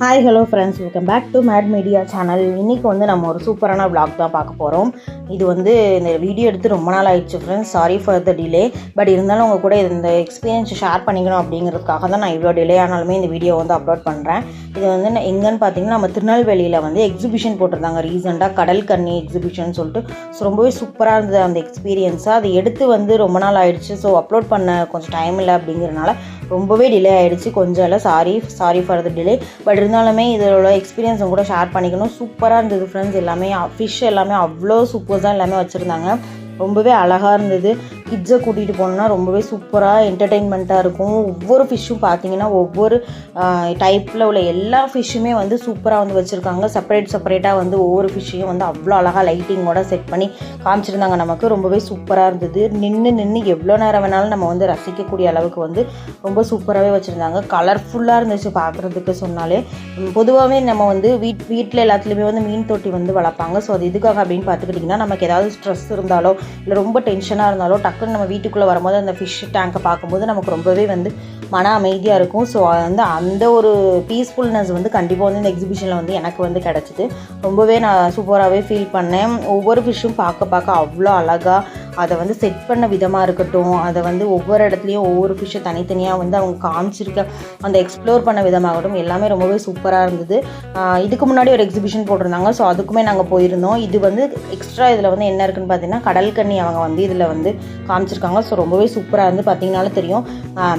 Hi hello friends welcome back to mad media channel இன்றைக்கி வந்து நம்ம ஒரு சூப்பரான விளாக் தான் பார்க்க போகிறோம் இது வந்து இந்த வீடியோ எடுத்து ரொம்ப நாள் ஆயிடுச்சு friends sorry for the delay but இருந்தாலும் உங்கள் கூட இந்த எக்ஸ்பீரியன்ஸ் ஷேர் பண்ணிக்கணும் அப்படிங்கிறதுக்காக தான் நான் இவ்வளோ டிலே ஆனாலுமே இந்த வீடியோ வந்து அப்லோட் பண்ணுறேன் இது வந்து நான் எங்கன்னு பார்த்தீங்கன்னா நம்ம திருநெல்வேலியில் வந்து எக்ஸிபிஷன் போட்டிருந்தாங்க ரீசெண்டாக கடல் கன்னி எக்ஸிபிஷன் சொல்லிட்டு. ஸோ ரொம்பவே சூப்பராக இருந்தது அந்த எக்ஸ்பீரியன்ஸாக அதை எடுத்து வந்து ரொம்ப நாள் ஆயிடுச்சு. ஸோ அப்லோட் பண்ண கொஞ்சம் டைம் இல்லை அப்படிங்கிறனால ரொம்பவே டிலே ஆயிடுச்சு. கொஞ்சம் இல்லை sorry sorry for the delay but இருந்தாலுமே இதோட எக்ஸ்பீரியன்ஸும் கூட ஷேர் பண்ணிக்கணும். சூப்பராக இருந்தது ஃப்ரெண்ட்ஸ் எல்லாமே. ஃபிஷ் எல்லாமே அவ்வளோ சூப்பர்ஸாக எல்லாமே வச்சுருந்தாங்க. ரொம்பவே அழகாக இருந்தது. கிட்ஸை கூட்டிகிட்டு போனோம்னா ரொம்பவே சூப்பராக என்டர்டெயின்மெண்ட்டாக இருக்கும். ஒவ்வொரு ஃபிஷ்ஷும் பார்த்தீங்கன்னா ஒவ்வொரு டைப்பில் உள்ள எல்லா ஃபிஷ்ஷுமே வந்து சூப்பராக வந்து வச்சுருக்காங்க. செப்பரேட் செப்பரேட்டாக வந்து ஒவ்வொரு ஃபிஷ்ஷையும் வந்து அவ்வளோ அழகாக லைட்டிங்கோட செட் பண்ணி காமிச்சிருந்தாங்க. நமக்கு ரொம்பவே சூப்பராக இருந்தது. நின்று நின்று எவ்வளோ நேரம் வேணாலும் நம்ம வந்து ரசிக்கக்கூடிய அளவுக்கு வந்து ரொம்ப சூப்பராகவே வச்சுருந்தாங்க. கலர்ஃபுல்லாக இருந்துச்சு பார்க்குறதுக்கு சொன்னாலே. பொதுவாகவே நம்ம வந்து வீட் வீட்டில் எல்லாத்துலேயுமே வந்து மீன் தொட்டி வந்து வளர்ப்பாங்க. ஸோ அது எதுக்காக அப்படின்னு பார்த்துக்கிட்டிங்கன்னா நமக்கு ஏதாவது ஸ்ட்ரெஸ் இருந்தாலோ இல்லை ரொம்ப டென்ஷனாக இருந்தாலோ டக்குன்னு நம்ம வீட்டுக்குள்ளே வரும்போது அந்த ஃபிஷ் டேங்கை பார்க்கும்போது நமக்கு ரொம்பவே வந்து மன அமைதியாக இருக்கும். ஸோ வந்து அந்த ஒரு பீஸ்ஃபுல்னஸ் வந்து கண்டிப்பாக வந்து இந்த எக்ஸிபிஷனில் வந்து எனக்கு வந்து கிடச்சிது. ரொம்பவே நான் சூப்பராகவே ஃபீல் பண்ணேன். ஒவ்வொரு ஃபிஷ்ஷும் பார்க்க பார்க்க அவ்வளோ அழகாக அதை வந்து செட் பண்ண விதமாக இருக்கட்டும் அதை வந்து ஒவ்வொரு இடத்துலையும் ஒவ்வொரு ஃபிஷ்ஷை தனித்தனியாக வந்து அவங்க காமிச்சிருக்க அந்த எக்ஸ்ப்ளோர் பண்ண விதமாகட்டும் எல்லாமே ரொம்பவே சூப்பராக இருந்தது. இதுக்கு முன்னாடி ஒரு எக்ஸிபிஷன் போட்டிருந்தாங்க. ஸோ அதுக்குமே நாங்கள் போயிருந்தோம். இது வந்து எக்ஸ்ட்ரா இதில் வந்து என்ன இருக்குன்னு பார்த்தீங்கன்னா கடல் கண்ணி அவங்க வந்து இதில் வந்து காமிச்சிருக்காங்க. ஸோ ரொம்பவே சூப்பராக இருந்து பார்த்தீங்கனாலும் தெரியும்.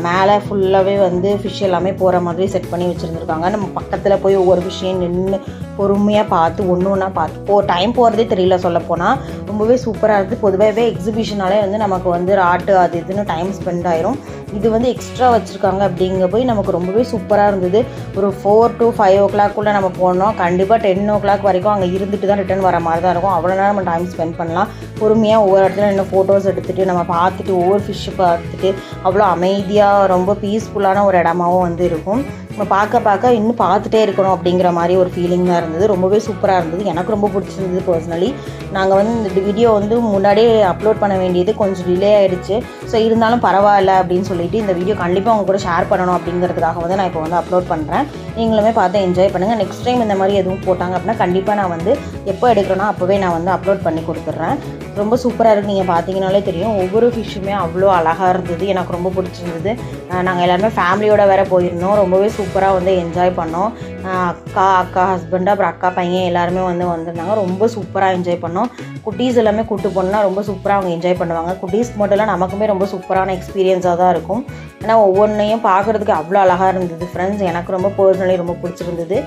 மேலே ஃபுல்லாகவே வந்து ஃபிஷ் எல்லாமே போகிற மாதிரி செட் பண்ணி வச்சுருந்துருக்காங்க. நம்ம பக்கத்தில் போய் ஒவ்வொரு ஃபிஷ்ஷையும் நின்று பொறுமையாக பார்த்து ஒன்று ஒன்றா பார்த்து போ டைம் போகிறதே தெரியல சொல்லப்போனால் ரொம்பவே சூப்பராக இருக்குது பொதுவாகவே எக்ஸிபிஷனாலே வந்து நமக்கு வந்து ராட்டு அது இதுன்னு டைம் ஸ்பெண்ட் ஆயிரும். இது வந்து எக்ஸ்ட்ரா வச்சுருக்காங்க அப்படிங்க போய் நமக்கு ரொம்பவே சூப்பராக இருந்தது. ஒரு ஃபோர் டு ஃபைவ் ஓ கிளாக்குள்ளே நம்ம போனோம். கண்டிப்பாக டென் ஓ கிளாக் வரைக்கும் அங்கே இருந்துட்டு தான் ரிட்டர்ன் வர மாதிரி தான் இருக்கும். அவ்வளோ நேரம் நம்ம டைம் ஸ்பெண்ட் பண்ணலாம். பொறுமையாக ஒவ்வொரு இடத்துல இன்னும் ஃபோட்டோஸ் எடுத்துகிட்டு நம்ம பார்த்துட்டு ஒவ்வொரு ஃபிஷ்ஷு பார்த்துட்டு அவ்வளோ அமைதியாக ரொம்ப பீஸ்ஃபுல்லான ஒரு இடமாவும் வந்து இருக்கும். நம்ம பார்க்க பார்க்க இன்னும் பார்த்துட்டே இருக்கணும் அப்படிங்கிற மாதிரி ஒரு ஃபீலிங் தான் இருந்தது. ரொம்பவே சூப்பராக இருந்தது. எனக்கு ரொம்ப பிடிச்சிருந்தது பர்சனலி நாங்கள் வந்து இந்த வீடியோ வந்து முன்னாடியே அப்லோட் பண்ண வேண்டியது கொஞ்சம் டிலே ஆகிடுச்சு ஸோ இருந்தாலும் பரவாயில்ல அப்படின்னு சொல்லி சொல்லிவிட்டு இந்த வீடியோ கண்டிப்பாக அவங்க கூட ஷேர் பண்ணணும் அப்படிங்கிறதுக்காக வந்து நான் இப்போ வந்து அப்லோட் பண்ணுறேன் நீங்களுமே பார்த்து என்ஜாய் பண்ணுங்கள் நெக்ஸ்ட் டைம் இந்த மாதிரி எதுவும் போட்டாங்க அப்படின்னா கண்டிப்பாக நான் வந்து எப்போ எடுக்கிறேனோ அப்போவே நான் வந்து அப்லோட் பண்ணி கொடுத்துட்றேன். ரொம்ப சூப்பராக இருக்குது நீங்கள் பார்த்தீங்கனாலே தெரியும். ஒவ்வொரு ஃபிஷ்ஷுமே அவ்வளோ அழகாக இருந்தது. எனக்கு ரொம்ப பிடிச்சிருந்தது. நாங்கள் எல்லாருமே ஃபேமிலியோட வேறு போயிருந்தோம். ரொம்பவே சூப்பராக வந்து என்ஜாய் பண்ணோம். அக்கா அக்கா ஹஸ்பண்ட் அப்புறம் அக்கா பையன் எல்லாருமே வந்து வந்திருந்தாங்க. ரொம்ப சூப்பராக என்ஜாய் பண்ணோம். குட்டீஸ் எல்லாமே கூட்டு போனால் ரொம்ப சூப்பராக அவங்க என்ஜாய் பண்ணுவாங்க. குட்டீஸ்க்கு மட்டும் இல்லை நமக்குமே ரொம்ப சூப்பரான எக்ஸ்பீரியன்ஸாக தான் இருக்கும். ஏன்னா ஒவ்வொன்றையும் பார்க்குறதுக்கு அவ்வளோ அழகாக இருந்தது. ஃப்ரெண்ட்ஸ் எனக்கு ரொம்ப பர்சனலி ரொம்ப பிடிச்சிருந்தது.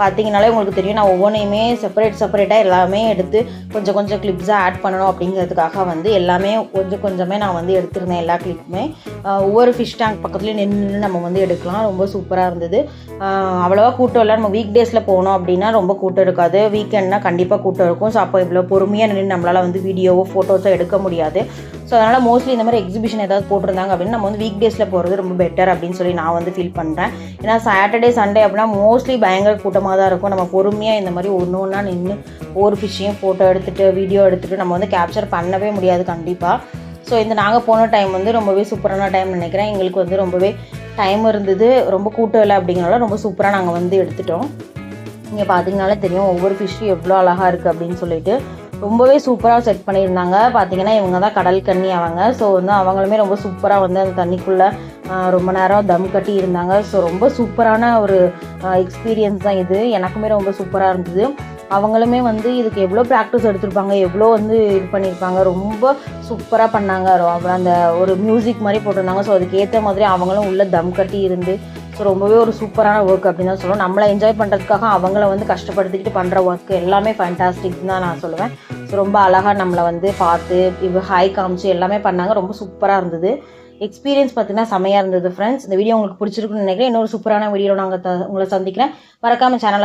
பார்த்தீங்கனாலே உங்களுக்கு தெரியும். நான் ஒவ்வொன்றையுமே செப்பரேட் செப்பரேட்டாக எல்லாமே எடுத்து கொஞ்சம் கொஞ்சம் கிளிப்ஸாக ஆட் பண்ணணும் அப்படிங்கிறதுக்காக வந்து எல்லாமே கொஞ்சம் கொஞ்சமே நான் வந்து எடுத்திருந்தேன் எல்லா கிளிப்புமே ஒவ்வொரு ஃபிஷ் டேங்க் பக்கத்துலேயும் நின்று நம்ம வந்து எடுக்கலாம். ரொம்ப சூப்பராக இருந்தது. அவ்வளோவா கூட்டம் இல்லை. நம்ம வீக் டேஸில் போனோம் அப்படின்னா ரொம்ப கூட்டம் இருக்காது. வீக்கெண்ட்னால் கண்டிப்பாக கூட்டம் இருக்கும். ஸோ அப்போ இவ்வளோ பொறுமையாக நின்று நம்மளால் வந்து வீடியோவோ ஃபோட்டோஸோ எடுக்க முடியாது. ஸோ அதனால் மோஸ்ட்லி இந்த மாதிரி எக்ஸிபிஷன் ஏதாவது போட்டிருந்தாங்க அப்படின்னு நம்ம வந்து வீக் டேஸில் போகிறது ரொம்ப பெட்டர் அப்படின்னு சொல்லி நான் வந்து ஃபீல் பண்ணுறேன் ஏன்னா சாட்டர்டே சண்டே அப்படின்னா மோஸ்ட்லி பயங்கர கூட்டமாக தான் இருக்கும். நம்ம பொறுமையாக இந்த மாதிரி ஒன்று ஒன்றா நின்று ஒவ்வொரு ஃபிஷ்ஷையும் ஃபோட்டோ எடுத்துகிட்டு வீடியோ எடுத்துகிட்டு நம்ம வந்து கேப்சர் பண்ணவே முடியாது கண்டிப்பாக ஸோ இந்த நாங்கள் போன டைம் வந்து ரொம்பவே சூப்பரான டைம் நினைக்கிறேன். எங்களுக்கு வந்து ரொம்பவே டைம் இருந்தது. ரொம்ப கூட்டம் இல்லை அப்படிங்கிறனால ரொம்ப சூப்பராக நாங்கள் வந்து எடுத்துட்டோம். நீங்கள் பார்த்தீங்கனாலே தெரியும் ஒவ்வொரு ஃபிஷ்ஷும் எவ்வளோ அழகாக இருக்குது அப்படின்னு சொல்லிட்டு. ரொம்பவே சூப்பராக செட் பண்ணியிருந்தாங்க. பார்த்தீங்கன்னா இவங்க தான் கடல் கண்ணி அவங்க. ஸோ வந்து அவங்களுமே ரொம்ப சூப்பராக வந்து அந்த தண்ணிக்குள்ளே ரொம்ப நேரம் தம் கட்டி இருந்தாங்க. ஸோ ரொம்ப சூப்பரான ஒரு எக்ஸ்பீரியன்ஸ் தான் இது. எனக்குமே ரொம்ப சூப்பராக இருந்தது. அவங்களுமே வந்து இதுக்கு எவ்வளோ ப்ராக்டிஸ் எடுத்திருப்பாங்க எவ்வளோ வந்து இது பண்ணியிருப்பாங்க ரொம்ப சூப்பராக பண்ணாங்க. அந்த ஒரு மியூசிக் மாதிரி போட்டிருந்தாங்க. ஸோ அதுக்கேற்ற மாதிரி அவங்களும் உள்ள தம் கட்டி இருந்து ஸோ ரொம்பவே ஒரு சூப்பரான ஒர்க் அப்படின்னு தான் சொல்லுவோம் நம்மளை என்ஜாய் பண்ணுறதுக்காக அவங்கள வந்து கஷ்டப்படுத்திக்கிட்டு பண்ணுற ஒர்க் எல்லாமே ஃபேண்டாஸ்டிக் தான் நான் சொல்லுவேன். ஸோ ரொம்ப அழகாக நம்மளை வந்து பார்த்து இப்போ ஹாய் காமிச்சு எல்லாமே பண்ணாங்க. ரொம்ப சூப்பராக இருந்தது. எக்ஸ்பீரியன்ஸ் பார்த்தீங்கன்னா செமையாக இருந்தது ஃப்ரெண்ட்ஸ் இந்த வீடியோ உங்களுக்கு பிடிச்சிருக்குன்னு நினைக்கிறேன். இன்னொரு சூப்பரான வீடியோ நாங்கள் த உங்களை சந்திக்கிறேன். மறக்காமல் சேனல்